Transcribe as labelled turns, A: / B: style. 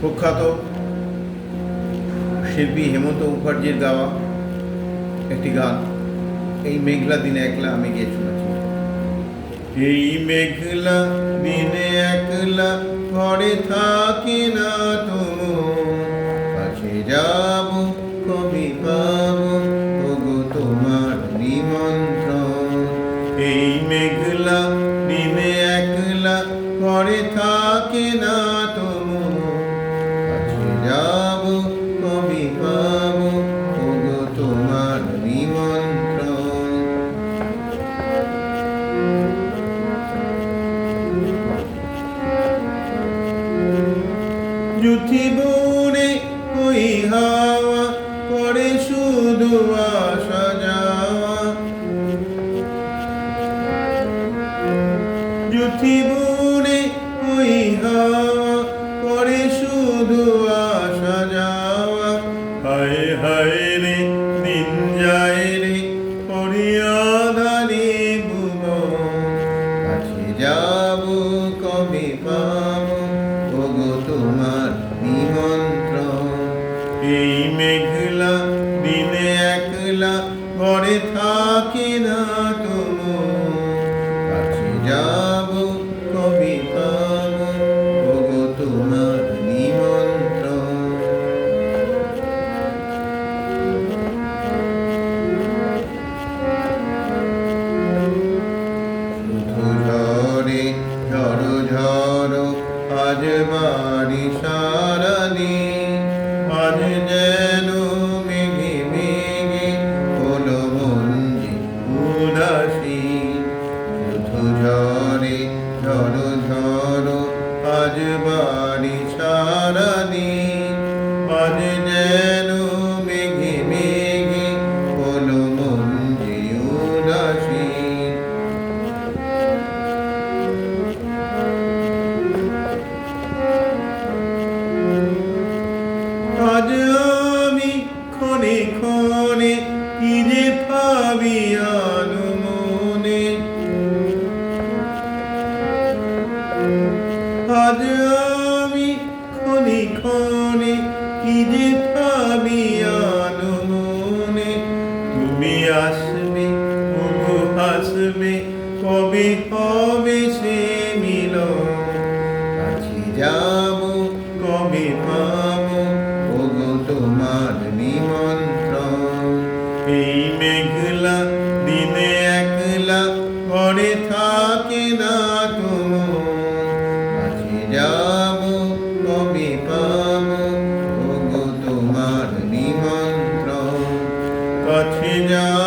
A: প্রখ্যাত শিল্পী হেমন্ত মুখার্জির গাওয়া একটি গান, এই মেঘলা দিনে একলা আমি গিয়ে শোনাচ্ছি এই মেঘলা দিনে একলা ঘরে থাকি না তুমি যাব, কবি পাব ওগো তোমার নিমন্ত্রণ। এই মেঘলা দিনে একলা ঘরে জুথি বনে ওই হাওয়া করে শুধু আসা যাওয়া। জুথি বনে ওই হাওয়া করে শুধু আসা যাওয়া। হায় হায় রে, দিন যায় রে পরিয়াদারি বুনো কাছে যাব তোমার নিমন্ত্রণ। এই মেঘলা দিনে একলা ঘরে থাকে না তুমি। কাছে যাব আজ ক্ষণে কি যে ভাবি আলো মনে। আজ আমি ক্ষণে ক্ষণে কি যে ভাবি আলো মনে। তুমি আসবে হাসবে, কবে হবে সে মিলন? কাছে যাব কবে পাবো? এই মেঘলা, দিনে একলা ঘরে থাকে না তুমি কাছে যাব, কবে পাব? তোমার নিমন্ত্রণ। কাছে যাব